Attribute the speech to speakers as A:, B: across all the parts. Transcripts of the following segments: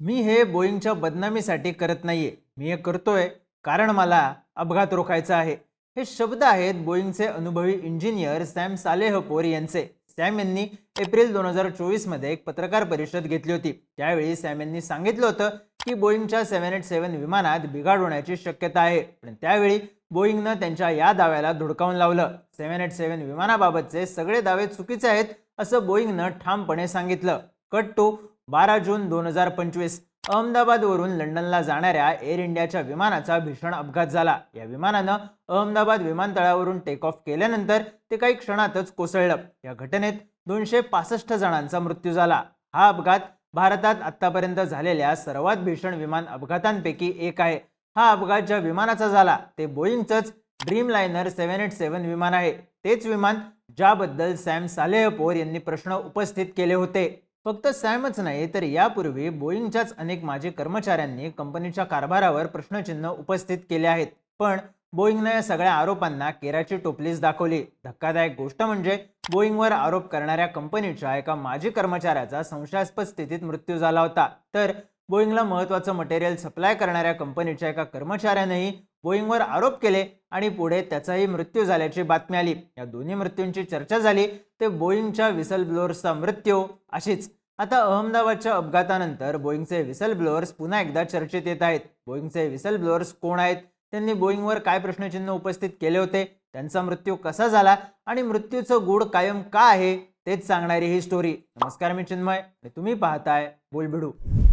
A: मी हे बोईंगच्या बदनामीसाठी करत नाहीये. मी हे करतोय कारण मला अपघात रोखायचा आहे. हे शब्द आहेत बोईंगचे अनुभवी इंजिनियर सॅम सालेह पोर यांचे. सॅम यांनी एप्रिल दोन हजार चोवीसमध्ये एक पत्रकार परिषद घेतली होती. त्यावेळी सॅम यांनी सांगितलं होतं की बोईंगच्या सेव्हन एट सेव्हन विमानात बिघाड होण्याची शक्यता आहे. पण त्यावेळी बोईंगनं त्यांच्या या दाव्याला धुडकावून लावलं. सेव्हन एट सेव्हन विमानाबाबतचे सगळे दावे चुकीचे आहेत असं बोईंगनं ठामपणे सांगितलं. कट टू बारा जून दोन हजार पंचवीस अहमदाबादवरून लंडनला जाणाऱ्या एअर इंडियाच्या विमानाचा भीषण अपघात झाला. या विमानानं अहमदाबाद विमानतळावरून टेक ऑफ केल्यानंतर ते काही क्षणातच कोसळलं. या घटनेत दोनशे पासष्ट जणांचा मृत्यू झाला. हा अपघात भारतात आतापर्यंत झालेल्या सर्वात भीषण विमान अपघातांपैकी एक आहे. हा अपघात ज्या विमानाचा झाला ते बोईंगचंच Dreamliner seven eight seven विमान आहे. तेच विमान ज्याबद्दल सॅम सालेहपोर यांनी प्रश्न उपस्थित केले होते. फक्त सॅमच नाही तर यापूर्वी बोईंगच्याच अनेक माजी कर्मचाऱ्यांनी कंपनीच्या कारभारावर प्रश्नचिन्ह उपस्थित केले आहेत. पण बोईंगनं या सगळ्या आरोपांना केराची टोपलीच दाखवली. धक्कादायक गोष्ट म्हणजे बोईंगवर आरोप करणाऱ्या कंपनीच्या एका माजी कर्मचाऱ्याचा संशयास्पद स्थितीत मृत्यू झाला होता. तर बोईंगला महत्त्वाचं मटेरियल सप्लाय करणाऱ्या कंपनीच्या एका कर्मचाऱ्यानेही बोईंगवर आरोप केले आणि पुढे त्याचाही मृत्यू झाल्याची बातमी आली. या दोन्ही मृत्यूंची चर्चा झाली ते बोईंगच्या विसल ब्लोअर्सचा मृत्यू अशीच. आता अहमदाबादच्या अपघातानंतर बोईंगचे विसल ब्लोअर्स पुन्हा एकदा चर्चेत येत आहेत. बोईंगचे विसल ब्लोअर्स कोण आहेत? त्यांनी बोईंगवर काय प्रश्नचिन्ह उपस्थित केले होते? त्यांचा मृत्यू कसा झाला? आणि मृत्यूचं गूढ कायम का आहे? तेच सांगणारी ही स्टोरी नमस्कार मी चिन्मय तुम्ही पाहताय बोलबिडू.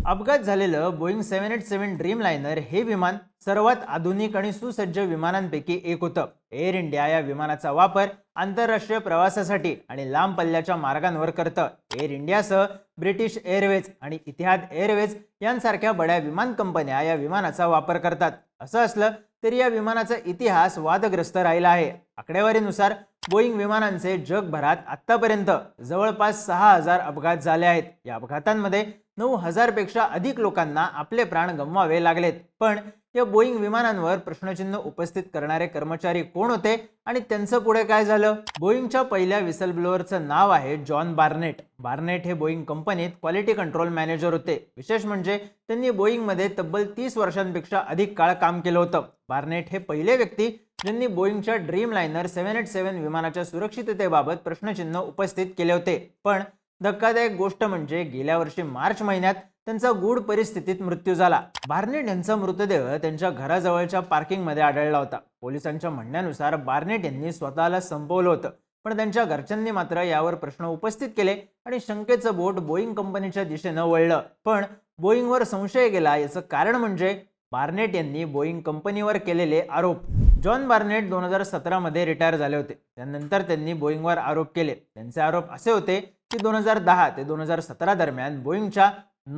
A: अपघात झालेलं Boeing seven eight seven Dreamliner हे विमान सर्वात आधुनिक आणि सुसज्ज विमानांपैकी एक होतं. एअर इंडिया या विमानाचा वापर आंतरराष्ट्रीय प्रवासासाठी आणि लांब पल्ल्याच्या मार्गांवर करतं. एअर इंडियासह ब्रिटिश एअरवेज आणि इतिहाद एअरवेज यांसारख्या बड्या विमान कंपन्या या विमानाचा वापर करतात. असं असलं तरी या विमानाचा इतिहास वादग्रस्त राहिला आहे. आकडेवारीनुसार बोईंग विमानांचे जगभरात आतापर्यंत जवळपास सहा हजार अपघात झाले आहेत. या अपघातांमध्ये नऊ हजारपेक्षा अधिक लोकांना आपले प्राण गमवावे लागलेत. पण या बोईंग विमानांवर प्रश्नचिन्ह उपस्थित करणारे कर्मचारी कोण होते आणि त्यांचं पुढे काय झालं? बोईंगच्या पहिल्या विसल ब्लोअरचं नाव आहे जॉन बार्नेट. बार्नेट हे बोईंग कंपनीत क्वालिटी कंट्रोल मॅनेजर होते. विशेष म्हणजे त्यांनी बोईंगमध्ये तब्बल तीस वर्षांपेक्षा अधिक काळ काम केलं होतं. बार्नेट हे पहिले व्यक्ती ज्यांनी बोईंगच्या Dreamliner seven eight seven विमानाच्या सुरक्षिततेबाबत प्रश्नचिन्ह उपस्थित केले होते. पण धक्कादायक गोष्ट म्हणजे गेल्या वर्षी मार्च महिन्यात त्यांचा गूढ परिस्थितीत मृत्यू झाला. बार्नेट यांचा मृतदेह त्यांच्या घराजवळच्या पार्किंगमध्ये आढळला होता. पोलिसांच्या म्हणण्यानुसार बार्नेट यांनी स्वतःला संपवलं होतं पण त्यांच्या घरच्यांनी मात्र यावर प्रश्न उपस्थित केले आणि शंकेचं बोट बोईंग कंपनीच्या दिशेनं वळलं. पण बोईंगवर संशय गेला याचं कारण म्हणजे बार्नेट यांनी बोईंग कंपनीवर केलेले आरोप. जॉन बार्नेट दोन हजार सतरामध्ये रिटायर झाले होते. त्यानंतर त्यांनी बोईंगवर आरोप केले. त्यांचे आरोप असे होते की दोन हजार दहा ते दोन हजार सतरा दरम्यान बोईंगच्या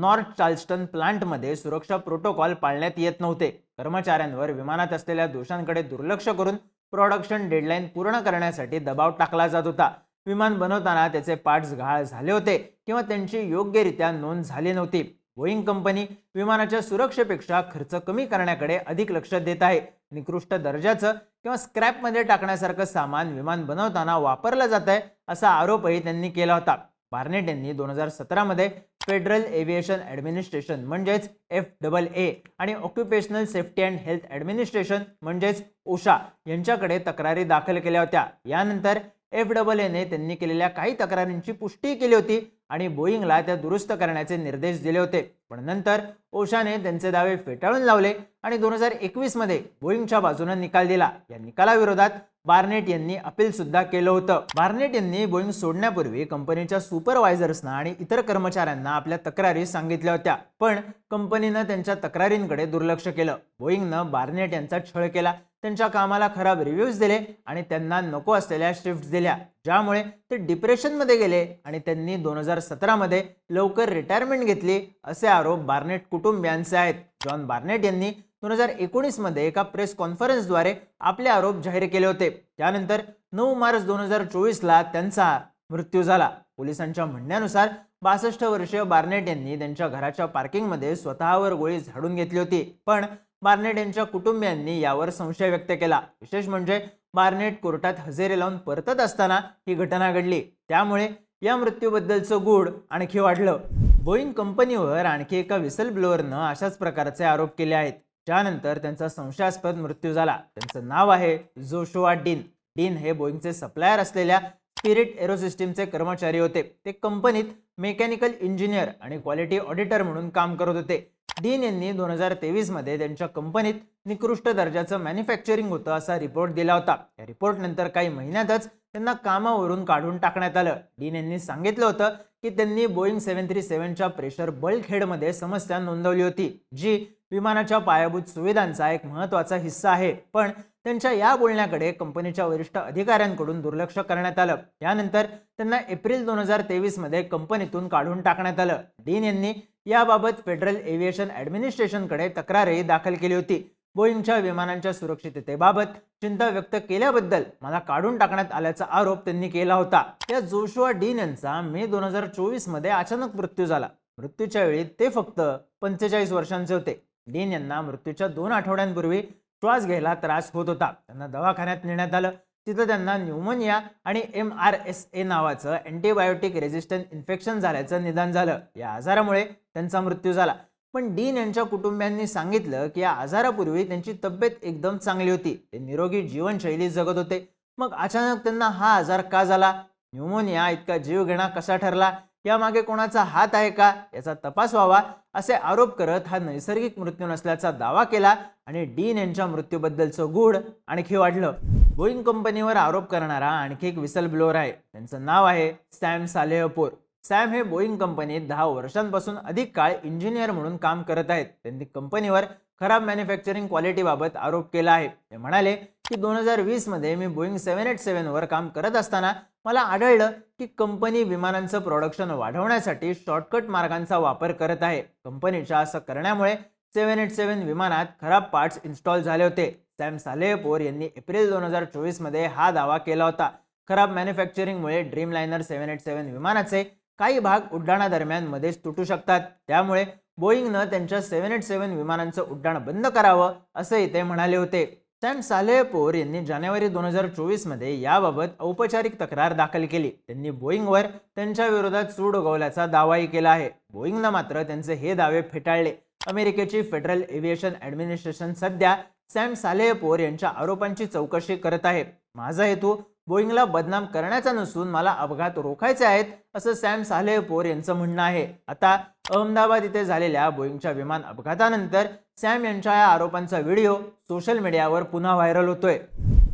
A: नॉर्थ चार्ल्स्टन प्लांटमध्ये सुरक्षा प्रोटोकॉल पाळण्यात येत नव्हते. कर्मचाऱ्यांवर विमानात असलेल्या दोषांकडे दुर्लक्ष करून प्रोडक्शन डेडलाईन पूर्ण करण्यासाठी दबाव टाकला जात होता. विमान बनवताना त्याचे पार्ट्स घाळ झाले होते किंवा त्यांची योग्यरित्या नोंद झाली नव्हती. बोईंग कंपनी विमानाच्या सुरक्षेपेक्षा खर्च कमी करण्याकडे अधिक लक्ष देत आहे. निकृष्ट दर्जाचं किंवा स्क्रॅपमध्ये टाकण्यासारखं सामान विमान बनवताना वापरलं जात आहे असा आरोपही त्यांनी केला होता. बार्नेट यांनी दोन हजार सतरामध्ये फेडरल एव्हिएशन ॲडमिनिस्ट्रेशन म्हणजेच एफ डबल ए आणि occupational safety and health administration म्हणजेच ओशा यांच्याकडे तक्रारी दाखल केल्या होत्या. यानंतर एफ डबल एने त्यांनी केलेल्या काही तक्रारींची पुष्टी केली होती आणि बोईंगला त्या दुरुस्त करण्याचे निर्देश दिले होते. पण नंतर ओशाने त्यांचे दावे फेटाळून लावले आणि दोन हजार एकवीसमध्ये बोईंगच्या बाजूने निकाल दिला. या निकालाविरोधात बार्नेट यांनी अपील सुद्धा केलं होतं. बार्नेट यांनी बोईंग सोडण्यापूर्वी कंपनीच्या सुपरवायझर्सना आणि इतर कर्मचाऱ्यांना आपल्या तक्रारी सांगितल्या होत्या. पण कंपनीनं त्यांच्या तक्रारींकडे दुर्लक्ष केलं. बोईंगनं बार्नेट यांचा छळ केला. त्यांच्या कामाला खराब रिव्ह्यूज दिले आणि त्यांना नको असलेल्या शिफ्ट दिल्या. ज्यामुळे ते डिप्रेशनमध्ये गेले आणि त्यांनी दोन हजार सतरामध्ये लवकर रिटायरमेंट घेतली असे आरोप बार्नेट कुटुंबियांचे आहेत. जॉन बार्नेट यांनी दोन हजार एकोणीसमध्ये एका प्रेस कॉन्फरन्सद्वारे आपले आरोप जाहीर केले होते. त्यानंतर नऊ मार्च दोन हजार चोवीसला त्यांचा मृत्यू झाला. पोलिसांच्या म्हणण्यानुसार बासष्ट वर्षीय बार्नेट यांनी त्यांच्या घराच्या पार्किंगमध्ये स्वतःवर गोळी झाडून घेतली होती. पण बार्नेट यांच्या कुटुंबियांनी यावर संशय व्यक्त केला. विशेष म्हणजे बार्नेट कोर्टात हजेरी लावून परतत असताना ही घटना घडली. त्यामुळे या मृत्यूबद्दलचं गूढ आणखी वाढलं. बोईंग कंपनीवर आणखी एका विसल ब्लोअरनं अशाच प्रकारचे आरोप केले आहेत. त्यानंतर त्यांचा संशयास्पद मृत्यू झाला. त्यांचं नाव आहे जोशुआ डीन. डीन हे बोईंगचे सप्लायर असलेल्या स्पिरिट एरोसिस्टीमचे कर्मचारी होते. ते कंपनीत मेकॅनिकल इंजिनियर आणि क्वालिटी ऑडिटर म्हणून काम करत होते. डीन यांनी दोन हजार तेवीसमध्ये त्यांच्या कंपनीत निकृष्ट दर्जाचं मॅन्युफॅक्चरिंग होतं असा रिपोर्ट दिला होता. या रिपोर्ट नंतर काही महिन्यातच त्यांना कामावरून काढून टाकण्यात आलं. डीन यांनी सांगितलं होतं की त्यांनी बोईंग सेव्हन थ्री सेव्हनच्या प्रेशर बल्क हेडमध्ये समस्या नोंदवली होती जी विमानाच्या पायाभूत सुविधांचा एक महत्त्वाचा हिस्सा आहे. पण त्यांच्या या बोलण्याकडे कंपनीच्या वरिष्ठ अधिकाऱ्यांकडून दुर्लक्ष करण्यात आलं. यानंतर त्यांना एप्रिल दोन हजार तेवीसमध्ये कंपनीतून काढून टाकण्यात आलं. डीन यांनी याबाबत फेडरल एव्हिएशन ॲडमिनिस्ट्रेशनकडे तक्रारही दाखल केली होती. बोईंगच्या विमानांच्या सुरक्षिततेबाबत चिंता व्यक्त केल्याबद्दल मला काढून टाकण्यात आल्याचा आरोप त्यांनी केला होता. या जोशुआ डीन यांचा मे दोन हजार चोवीसमध्ये अचानक मृत्यू झाला. मृत्यूच्या वेळी ते फक्त पंचेचाळीस वर्षांचे होते. डीन यांना मृत्यूच्या दोन आठवड्यांपूर्वी श्वास घ्यायला त्रास होत होता. त्यांना दवाखान्यात नेण्यात आलं. तिथं त्यांना न्यूमोनिया आणि एम आर एस ए नावाचं अँटीबायोटिक रेझिस्टंट इन्फेक्शन झाल्याचं निदान झालं. या आजारामुळे त्यांचा मृत्यू झाला. पण डीन यांच्या कुटुंबियांनी सांगितलं की या आजारापूर्वी त्यांची तब्येत एकदम चांगली होती. ते निरोगी जीवनशैली जगत होते. मग अचानक त्यांना हा आजार का झाला? न्यूमोनिया इतका जीवघेणा कसा ठरला? यामागे कोणाचा हात आहे का याचा तपास व्हावा असे आरोप करत हा नैसर्गिक मृत्यू नसल्याचा दावा केला आणि डीन यांच्या मृत्यूबद्दलचं गूढ आणखी वाढलं. बोईंग कंपनीवर आरोप करणारा आणखी एक विसल ब्लोअर आहे. त्यांचं नाव आहे सॅम सालेहपूर. सॅम हे बोईंग कंपनीत दहा वर्षांपासून अधिक काळ इंजिनियर म्हणून काम करत आहेत. त्यांनी कंपनीवर खराब मॅन्युफॅक्चरिंग क्वालिटीबाबत आरोप केला आहे. ते म्हणाले की दोन हजार वीसमध्ये मी बोईंग सेव्हन एट सेव्हनवर काम करत असताना मला आढळलं की कंपनी विमानांचं प्रोडक्शन वाढवण्यासाठी शॉर्टकट मार्गांचा वापर करत आहे. कंपनीच्या असं करण्यामुळे सेव्हन एट सेव्हन विमानात खराब पार्ट्स इन्स्टॉल झाले होते. सॅम सालेपोर यांनी एप्रिल दोन हजार चोवीसमध्ये हा दावा केला होता. खराब मॅन्युफॅक्चरिंगमुळे Dreamliner seven eight seven विमानाचे काही भाग उड्डाणादरम्यान मध्येच तुटू शकतात. त्यामुळे बोईंगनं त्यांच्या सेव्हन एट सेव्हन विमानांचं उड्डाण बंद करावं असंही ते म्हणाले होते. सॅम सालेहपोर यांनी जानेवारी दोन हजार चोवीसमध्ये याबाबत औपचारिक तक्रार दाखल केली. त्यांनी बोईंगवर त्यांच्या विरोधात सूड उगवल्याचा दावाही केला आहे. बोईंगनं मात्र त्यांचे हे दावे फेटाळले. अमेरिकेची फेडरल एव्हिएशन ॲडमिनिस्ट्रेशन सध्या सॅम सालेहपोर यांच्या आरोपांची चौकशी करत आहे. माझा हेतू बोईंगला बदनाम करण्याचा नसून मला अपघात रोखायचे आहेत असं सॅम सालेहपोर यांचं म्हणणं आहे. आता अहमदाबाद इथे झालेल्या बोईंगच्या विमान अपघातानंतर सॅम यांच्या या आरोपांचा व्हिडिओ सोशल मीडियावर पुन्हा व्हायरल होतोय.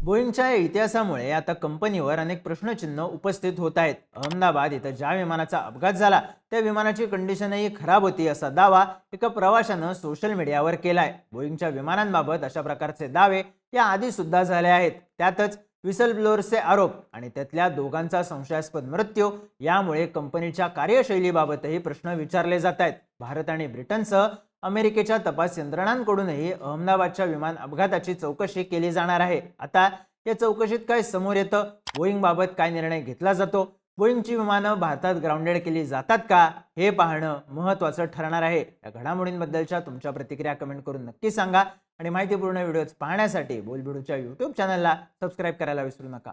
A: बोईंगच्या या इतिहासामुळे आता कंपनीवर अनेक प्रश्नचिन्ह उपस्थित होत आहेत. अहमदाबाद इथं ज्या विमानाचा अपघात झाला त्या विमानाची कंडिशनही खराब होती असा दावा एका प्रवाशानं सोशल मीडियावर केलाय. बोईंगच्या विमानांबाबत अशा प्रकारचे दावे या आधी सुद्धा झाले आहेत. त्यातच विसल ब्लोअर्सचे आरोप आणि त्यातल्या दोघांचा संशयास्पद मृत्यू यामुळे कंपनीच्या कार्यशैलीबाबतही प्रश्न विचारले जात आहेत. भारत आणि ब्रिटनसह अमेरिकेच्या तपास यंत्रणांकडूनही अहमदाबादच्या विमान अपघाताची चौकशी केली जाणार आहे. आता या चौकशीत काय समोर येतं? बोईंगबाबत काय निर्णय घेतला जातो? बोईंगची विमानं भारतात ग्राउंडेड केली जातात का? हे पाहणं महत्त्वाचं ठरणार आहे. या घडामोडींबद्दलच्या तुमच्या प्रतिक्रिया कमेंट करून नक्की सांगा. आणि माहितीपूर्ण व्हिडिओज पाहण्यासाठी बोलबिडूच्या यूट्यूब चॅनलला सबस्क्राईब करायला विसरू नका.